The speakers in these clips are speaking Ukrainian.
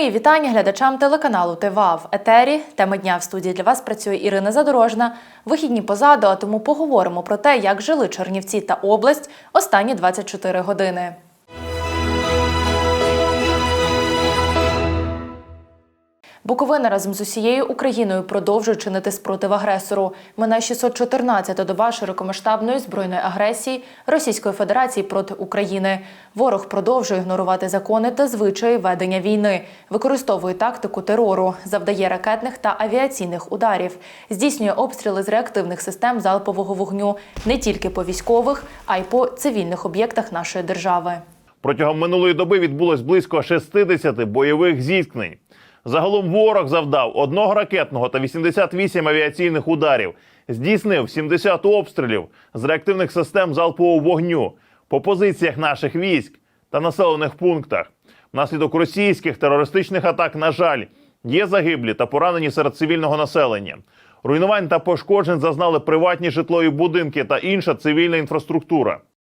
Мої вітання глядачам телеканалу ТВА в етері. Теми дня в студії для вас працює Ірина Задорожна. Вихідні позаду, а тому поговоримо про те, як жили Чернівці та область останні 24 години. Буковина разом з усією Україною продовжує чинити спротив агресору. Минає 614-та доба широкомасштабної збройної агресії Російської Федерації проти України. Ворог продовжує ігнорувати закони та звичаї ведення війни, використовує тактику терору, завдає ракетних та авіаційних ударів, здійснює обстріли з реактивних систем залпового вогню не тільки по військових, а й по цивільних об'єктах нашої держави. Протягом минулої доби відбулось близько 60 бойових зіткнень. Загалом ворог завдав одного ракетного та 88 авіаційних ударів, здійснив 70 обстрілів з реактивних систем залпового вогню по позиціях наших військ та населених пунктах. Внаслідок російських терористичних атак, на жаль, є загиблі та поранені серед цивільного населення. Руйнувань та пошкоджень зазнали приватні житлові будинки та інша цивільна інфраструктура.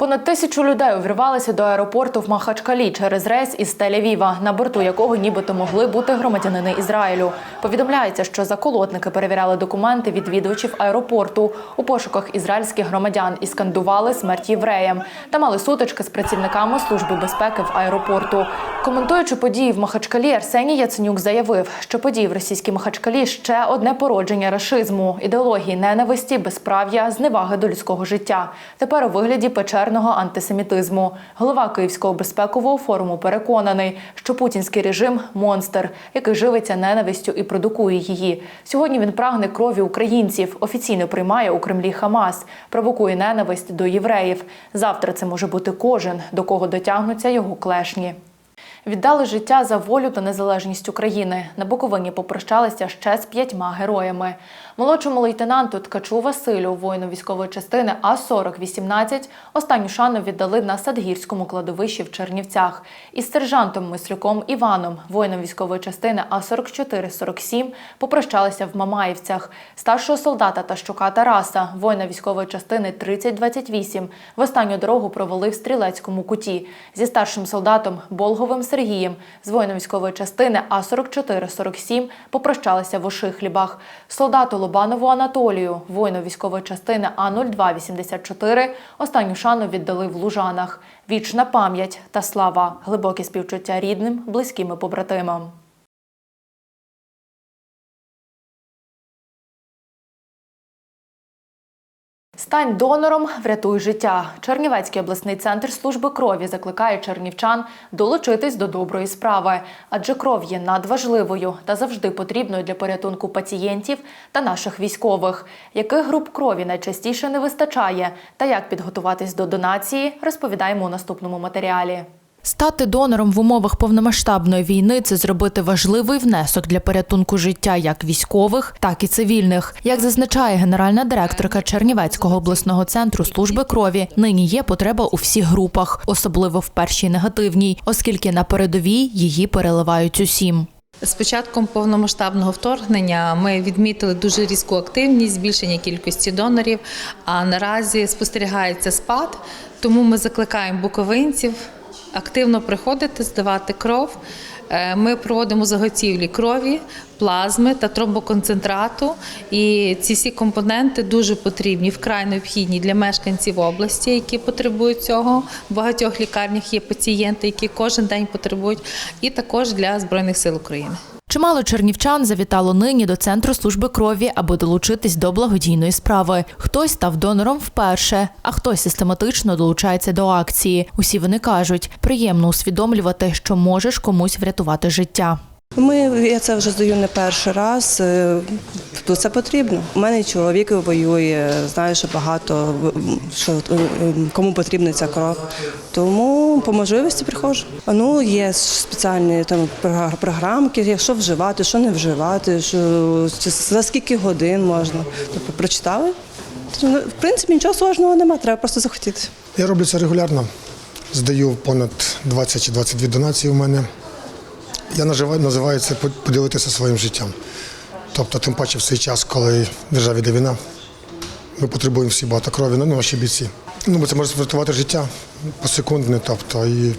Понад тисячу людей увірвалися до аеропорту в Махачкалі через рейс із Тель-Авіва, на борту якого нібито могли бути громадянини Ізраїлю. Повідомляється, що заколотники перевіряли документи відвідувачів аеропорту у пошуках ізраїльських громадян і скандували смерть євреям та мали сутички з працівниками служби безпеки в аеропорту. Коментуючи події в Махачкалі, Арсеній Яценюк заявив, що події в російській Махачкалі ще одне породження рашизму, ідеології ненависті, безправ'я, зневаги до людського життя. Тепер у вигляді печерного антисемітизму. Голова Київського безпекового форуму переконаний, що путінський режим монстр, який живиться ненавистю і продукує її. Сьогодні він прагне крові українців, офіційно приймає у Кремлі Хамас, провокує ненависть до євреїв. Завтра це може бути кожен, до кого дотягнуться його клешні. Віддали життя за волю та незалежність України. На Буковині попрощалися ще з п'ятьма героями. Молодшому лейтенанту Ткачу Василю, воїну військової частини А-40-18, останню шану віддали на Садгірському кладовищі в Чернівцях. Із сержантом Мислюком Іваном, воїном військової частини А-44-47, попрощалися в Мамаївцях. Старшого солдата Тащука Тараса, воїна військової частини 3028, в останню дорогу провели в Стрілецькому куті. Зі старшим солдатом Болговим Сергієм з воїном військової частини А-44-47 попрощалися в Ошихлібах. Солдату Лобанову Анатолію, воїну військової частини А-0284, останню шану віддали в Лужанах. Вічна пам'ять та слава, глибокі співчуття рідним, близьким і побратимам. Стань донором, врятуй життя. Чернівецький обласний центр служби крові закликає чернівчан долучитись до доброї справи, адже кров є надважливою та завжди потрібною для порятунку пацієнтів та наших військових. Яких груп крові найчастіше не вистачає, та як підготуватись до донації, розповідаємо у наступному матеріалі. Стати донором в умовах повномасштабної війни це зробити важливий внесок для порятунку життя як військових, так і цивільних. Як зазначає генеральна директорка Чернівецького обласного центру служби крові, нині є потреба у всіх групах, особливо в першій негативній, оскільки на передовій її переливають усім. З початком повномасштабного вторгнення ми відмітили дуже різку активність, збільшення кількості донорів. А наразі спостерігається спад, тому ми закликаємо буковинців активно приходити, здавати кров. Е, Ми проводимо заготівлі крові, плазми та тромбоконцентрату. І ці всі компоненти дуже потрібні, вкрай необхідні для мешканців області, які потребують цього. В багатьох лікарнях є пацієнти, які кожен день потребують, і також для Збройних сил України. Чимало чернівчан завітало нині до центру служби крові, аби долучитись до благодійної справи. Хтось став донором вперше, а хтось систематично долучається до акції. Усі вони кажуть, приємно усвідомлювати, що можеш комусь врятувати життя. Ми я це вже здаю не перший раз. е, це потрібно. У мене чоловік воює, знаю, що багато що е, е, кому потрібна ця кров. Тому по можливості приходжу. Ну є спеціальні там програмки, якщо вживати, що не вживати, що за скільки годин можна. Тобто прочитали Ну, В принципі, нічого сложного немає, треба просто захотіти. Я роблю це регулярно. Здаю понад 20 чи 22 донації у мене. Я називаю, це поділитися своїм життям. Тобто, тим паче в цей час, коли в державі йде війна, ми потребуємо всі багато крові, ну, наші бійці. Ну, бо це може врятувати життя посекундне, тобто, і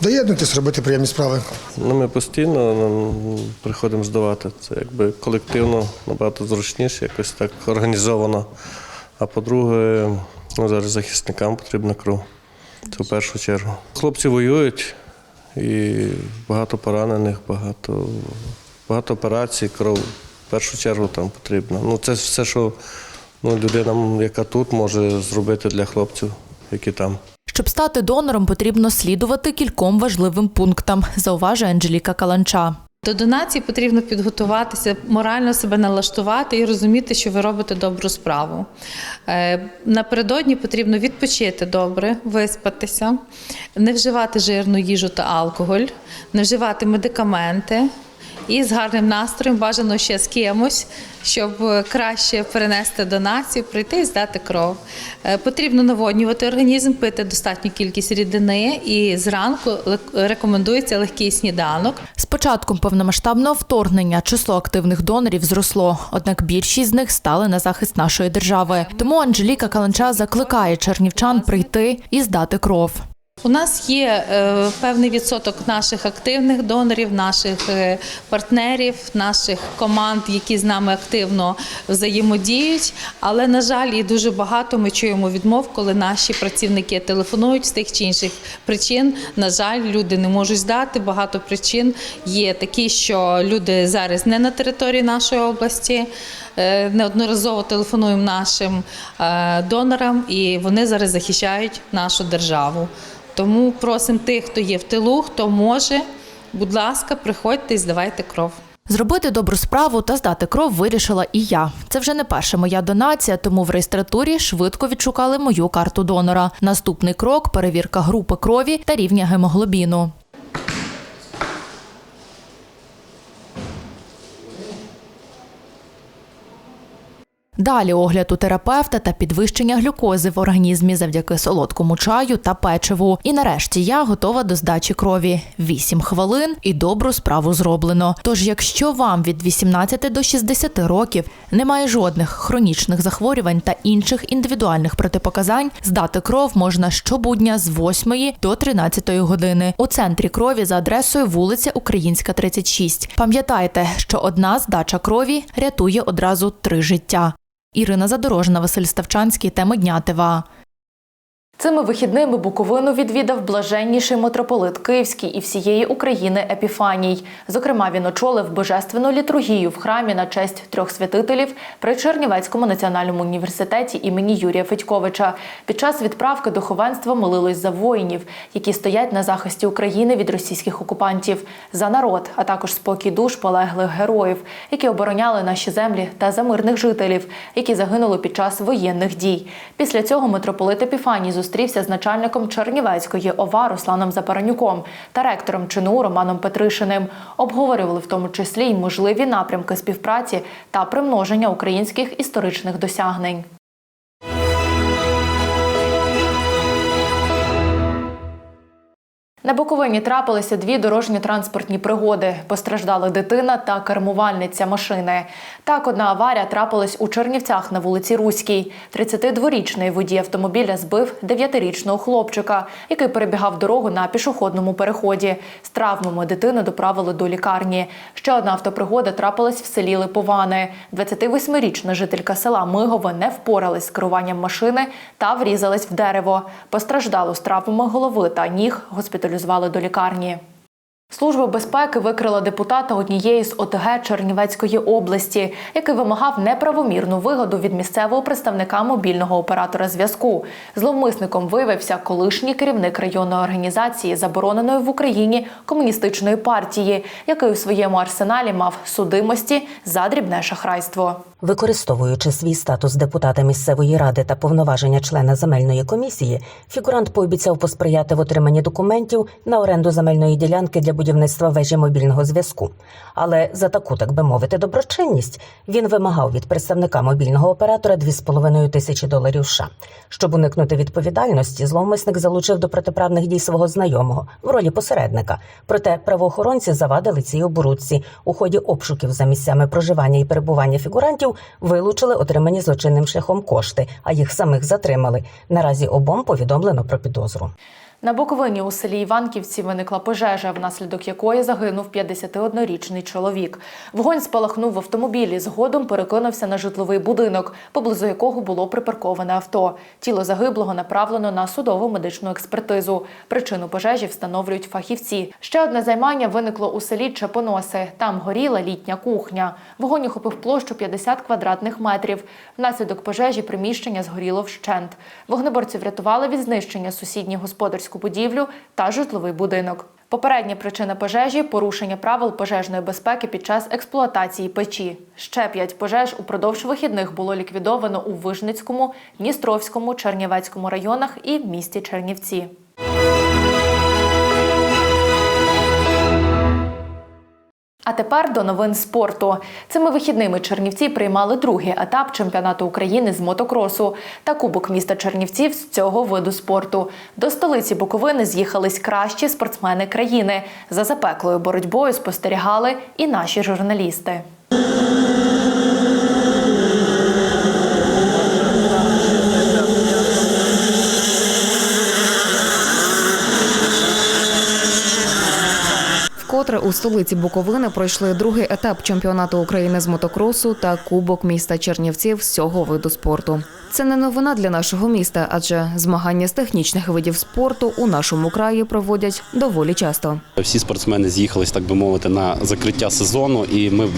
доєднатись, робити приємні справи. Ну, ми постійно ну, приходимо здавати. Це якби колективно набагато зручніше, якось так організовано. А по-друге, ну, зараз захисникам потрібна кров. Це в першу чергу. Хлопці воюють і багато поранених, багато, багато операцій, кров в першу чергу там потрібна. Ну, це все, що ну, людина, яка тут може зробити для хлопців, які там. Щоб стати донором, потрібно слідувати кільком важливим пунктам, зауважує Анжеліка Каланча. До донації потрібно підготуватися, морально себе налаштувати і розуміти, що ви робите добру справу. Е, Напередодні потрібно відпочити добре, виспатися, не вживати жирну їжу та алкоголь, не вживати медикаменти. І з гарним настроєм бажано ще з кимось, щоб е, краще перенести донацію, прийти і здати кров. Е, Потрібно наводнювати організм, пити достатню кількість рідини, і зранку рекомендується легкий сніданок. З початком повномасштабного вторгнення число активних донорів зросло, однак більшість з них стали на захист нашої держави. Тому Анжеліка Каланча закликає чернівчан прийти і здати кров. У нас є е, певний відсоток наших активних донорів, наших е, партнерів, наших команд, які з нами активно взаємодіють. Але на жаль, і дуже багато ми чуємо відмов, коли наші працівники телефонують з тих чи інших причин. На жаль, люди не можуть здати. Багато причин є такі, що люди зараз не на території нашої області. Е, Неодноразово телефонуємо нашим донорам, і вони зараз захищають нашу державу. Тому просимо тих, хто є в тилу, хто може, будь ласка, приходьте і здавайте кров. Зробити добру справу та здати кров вирішила і я. Це вже не перша моя донація, тому в реєстратурі швидко відшукали мою карту донора. Наступний крок перевірка групи крові та рівня гемоглобіну. Далі огляд у терапевта та підвищення глюкози в організмі завдяки солодкому чаю та печиву. І нарешті я готова до здачі крові. 8 хвилин і добру справу зроблено. Тож, якщо вам від 18 до 60 років немає жодних хронічних захворювань та інших індивідуальних протипоказань, здати кров можна щобудня з 8 до 13 години у центрі крові за адресою вулиця Українська, 36. Пам'ятайте, що одна здача крові рятує одразу три життя. Ірина Задорожна, Василь Ставчанський. Теми дня ТВА. Цими вихідними Буковину відвідав блаженніший митрополит Київський і всієї України Епіфаній. Зокрема, він очолив божественну літургію в храмі на честь трьох святителів при Чернівецькому національному університеті імені Юрія Федьковича. Під час відправки духовенство молилось за воїнів, які стоять на захисті України від російських окупантів, за народ, а також спокій душ полеглих героїв, які обороняли наші землі та за мирних жителів, які загинули під час воєнних дій. Після цього митрополит Епіфаній зустрівся з начальником Чернівецької ОВА Русланом Запаранюком та ректором ЧНУ Романом Петришиним. Обговорювали в тому числі й можливі напрямки співпраці та примноження українських історичних досягнень. На Буковині трапилися дві дорожньо-транспортні пригоди. Постраждали дитина та кермувальниця машини. Так, одна аварія трапилась у Чернівцях на вулиці Руській. 32-річний водій автомобіля збив 9-річного хлопчика, який перебігав дорогу на пішохідному переході. З травмами дитину доправили до лікарні. Ще одна автопригода трапилась в селі Липовани. 28-річна жителька села Мигове не впоралась з керуванням машини та врізалась в дерево. Постраждалу з травмами голови та ніг госпіталізували до лікарні. Служба безпеки викрила депутата однієї з ОТГ Чернівецької області, який вимагав неправомірну вигоду від місцевого представника мобільного оператора зв'язку. Зловмисником виявився колишній керівник районної організації, забороненої в Україні комуністичної партії, який у своєму арсеналі мав судимості за дрібне шахрайство. Використовуючи свій статус депутата місцевої ради та повноваження члена земельної комісії, фігурант пообіцяв посприяти в отриманні документів на оренду земельної ділянки для будівництва вежі мобільного зв'язку. Але за таку, так би мовити, доброчинність він вимагав від представника мобільного оператора 2,5 тисячі доларів США. Щоб уникнути відповідальності, зловмисник залучив до протиправних дій свого знайомого в ролі посередника. Проте правоохоронці завадили цій оборудці. У ході обшуків за місцями проживання і перебування фігурантів вилучили отримані злочинним шляхом кошти, а їх самих затримали. Наразі обом повідомлено про підозру. На Буковині у селі Іванківці виникла пожежа, внаслідок якої загинув 51-річний чоловік. Вогонь спалахнув в автомобілі. Згодом перекинувся на житловий будинок, поблизу якого було припарковане авто. Тіло загиблого направлено на судову медичну експертизу. Причину пожежі встановлюють фахівці. Ще одне займання виникло у селі Чепоноси. Там горіла літня кухня. Вогонь охопив площу 50 квадратних метрів. Внаслідок пожежі приміщення згоріло вщент. Вогнеборці врятували від знищення сусідніх сусідню господарську будівлю та житловий будинок. Попередня причина пожежі порушення правил пожежної безпеки під час експлуатації печі. Ще п'ять пожеж упродовж вихідних було ліквідовано у Вижницькому, Дністровському, Чернівецькому районах і в місті Чернівці. А тепер до новин спорту. Цими вихідними Чернівці приймали другий етап чемпіонату України з мотокросу та Кубок міста Чернівців з цього виду спорту. До столиці Буковини з'їхались кращі спортсмени країни. За запеклою боротьбою спостерігали і наші журналісти. У столиці Буковини пройшли другий етап чемпіонату України з мотокросу та Кубок міста Чернівців з цього виду спорту. Це не новина для нашого міста, адже змагання з технічних видів спорту у нашому краї проводять доволі часто. Всі спортсмени з'їхались, так би мовити, на закриття сезону, і ми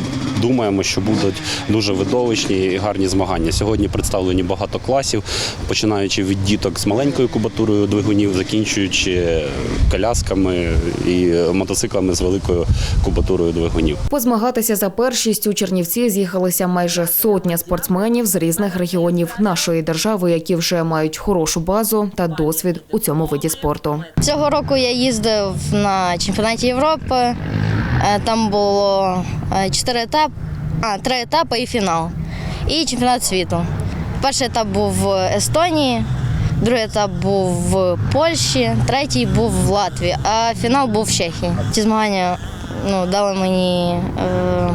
думаємо, що будуть дуже видовищні і гарні змагання. Сьогодні представлені багато класів, починаючи від діток з маленькою кубатурою двигунів, закінчуючи колясками і мотоциклами з великою кубатурою двигунів. Позмагатися за першість у Чернівці з'їхалися майже сотня спортсменів з різних регіонів нашої держави, які вже мають хорошу базу та досвід у цьому виді спорту. Цього року я їздив на чемпіонаті Європи. Е, Там було е, чотири етапи, а три етапи і фінал. І чемпіонат світу. Перший етап був в Естонії, другий етап був в Польщі, третій був в Латвії, а фінал був в Чехії. Ці змагання ну, дали мені е,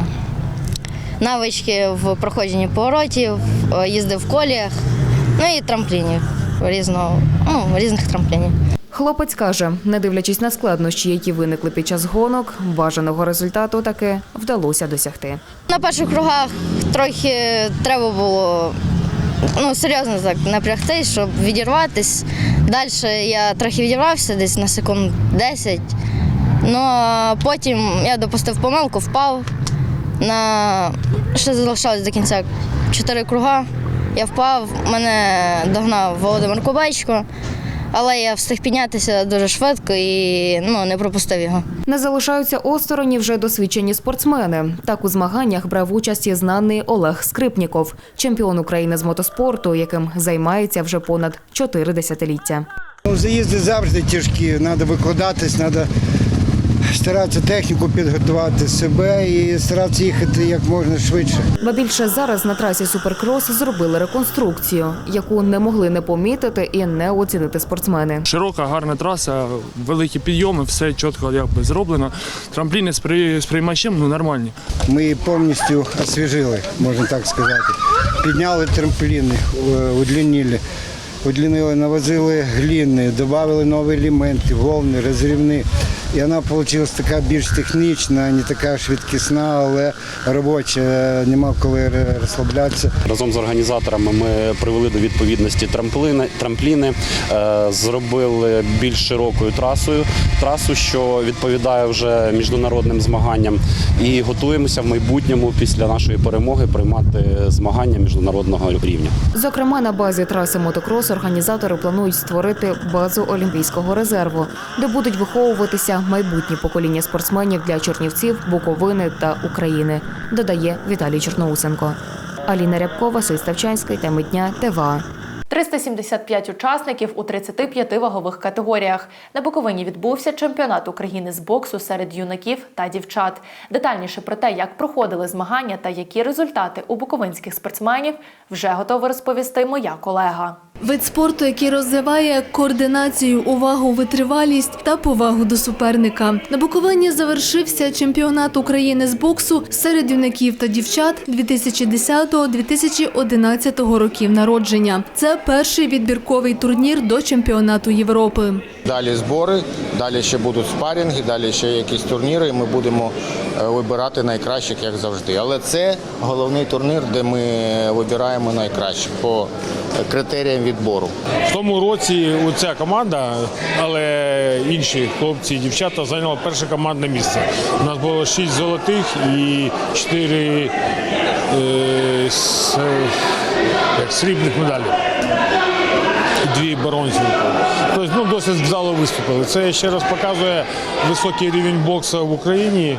навички в проходженні поворотів, е, їздив в коліях, ну і трамплінів різного, ну, різних трамплінів. Хлопець каже, не дивлячись на складнощі, які виникли під час гонок, бажаного результату таки вдалося досягти. На перших кругах трохи треба було ну, серйозно так напрягтись, щоб відірватись. Далі я трохи відірвався десь на секунд 10. Ну а потім я допустив помилку, впав. На... Ще залишалось до кінця 4 круга. Я впав, мене догнав Володимир Кубайчко, але я встиг піднятися дуже швидко і ну, не пропустив його. Не залишаються осторонь вже досвідчені спортсмени. Так у змаганнях брав участь і знаний Олег Скрипніков, чемпіон України з мотоспорту, яким займається вже понад чотири десятиліття. Ну, Заїзди завжди тяжкі, треба викладатись, треба старатися техніку підготувати себе і старатися їхати як можна швидше. Ба більше зараз на трасі Суперкрос зробили реконструкцію, яку не могли не помітити і не оцінити спортсмени. Широка, гарна траса, великі підйоми, все чітко якби зроблено. Трампліни з при- з приймачем ну, нормальні. Ми її повністю освіжили, можна так сказати. Підняли трампліни, е, удлінили. Удлінили, навозили гліни, додали нові елементи, волни, розрівни. І вона вийшла така більш технічна, не така швидкісна, але робоча. Нема коли розслаблятися. Разом з організаторами ми привели до відповідності трампліни, трампліни е, зробили більш широкою трасою, трасу, що відповідає вже міжнародним змаганням, і готуємося в майбутньому після нашої перемоги приймати змагання міжнародного рівня. Зокрема, на базі траси мотокрос організатори планують створити базу Олімпійського резерву, де будуть виховуватися майбутні покоління спортсменів для Чернівців, Буковини та України, додає Віталій Чорноусенко. Аліна Рябкова, Ставчанський, теми дня, ТВА. 375 учасників у 35 вагових категоріях. На Буковині відбувся чемпіонат України з боксу серед юнаків та дівчат. Детальніше про те, як проходили змагання та які результати у буковинських спортсменів, вже готова розповісти моя колега. Вид спорту, який розвиває координацію, увагу, витривалість та повагу до суперника. На Буковині завершився чемпіонат України з боксу серед юнаків та дівчат 2010-2011 років народження. Це перший відбірковий турнір до чемпіонату Європи. Далі збори, далі ще будуть спарінги, далі ще якісь турніри. і Ми будемо е, вибирати найкращих, як завжди. Але це головний турнір, де ми вибираємо найкращих по критеріям відбору. В тому році ця команда, але інші хлопці і дівчата зайняли перше командне місце. У нас було 6 золотих і 4 е, срібних медалі. Дві бронзові. Тобто ну, досить вдало виступили. Це ще раз показує високий рівень боксу в Україні,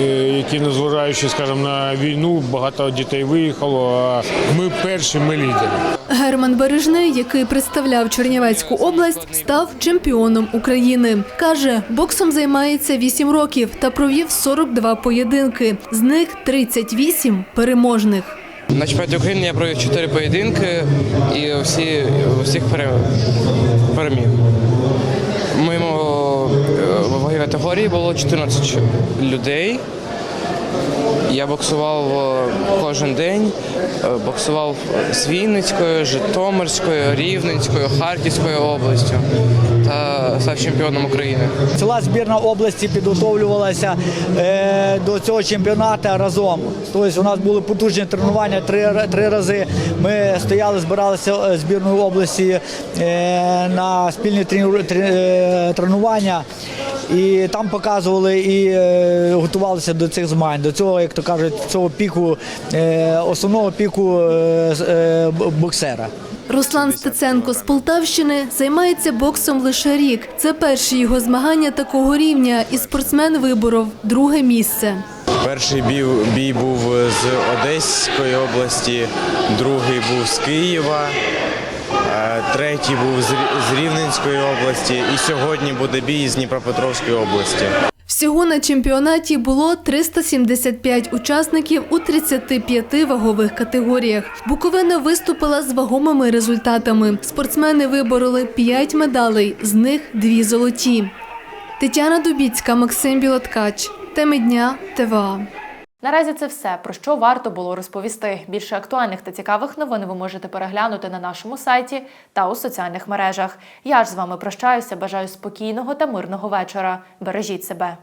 е, який, незважаючи, скажімо, на війну, багато дітей виїхало. А ми перші, ми лідери. Герман Бережний, який представляв Чернівецьку область, став чемпіоном України. Каже, боксом займається 8 років та провів 42 поєдинки. З них 38 переможних. На чемпіонаті України я провів 4 поєдинки і всі, всіх переміг. В моєму е, категорії було 14 людей. Я боксував е, кожен день, е, боксував з Вінницькою, Житомирською, Рівненською, Харківською областю та став чемпіоном України. Ціла збірна області підготовлювалася е, до цього чемпіонату разом. Тобто у нас були потужні тренування три, три рази. Ми стояли, збиралися е, збірною області е, на спільні е, тренування. І там показували і готувалися до цих змагань, до цього, як то кажуть, цього піку, основного піку боксера. Руслан Стеценко з Полтавщини займається боксом лише рік. Це перші його змагання такого рівня, і спортсмен виборов друге місце. Перший бій, бій був з Одеської області, другий був з Києва, е, третій був з Рівненської області і сьогодні буде бій з Дніпропетровської області. Всього на чемпіонаті було 375 учасників у 35 вагових категоріях. Буковина виступила з вагомими результатами. Спортсмени вибороли 5 медалей, з них 2 золоті. Тетяна Дубіцька, Максим Білоткач. Теми дня ТВА. Наразі це все, про що варто було розповісти. Більше актуальних та цікавих новин ви можете переглянути на нашому сайті та у соціальних мережах. Я ж з вами прощаюся. Бажаю спокійного та мирного вечора. Бережіть себе.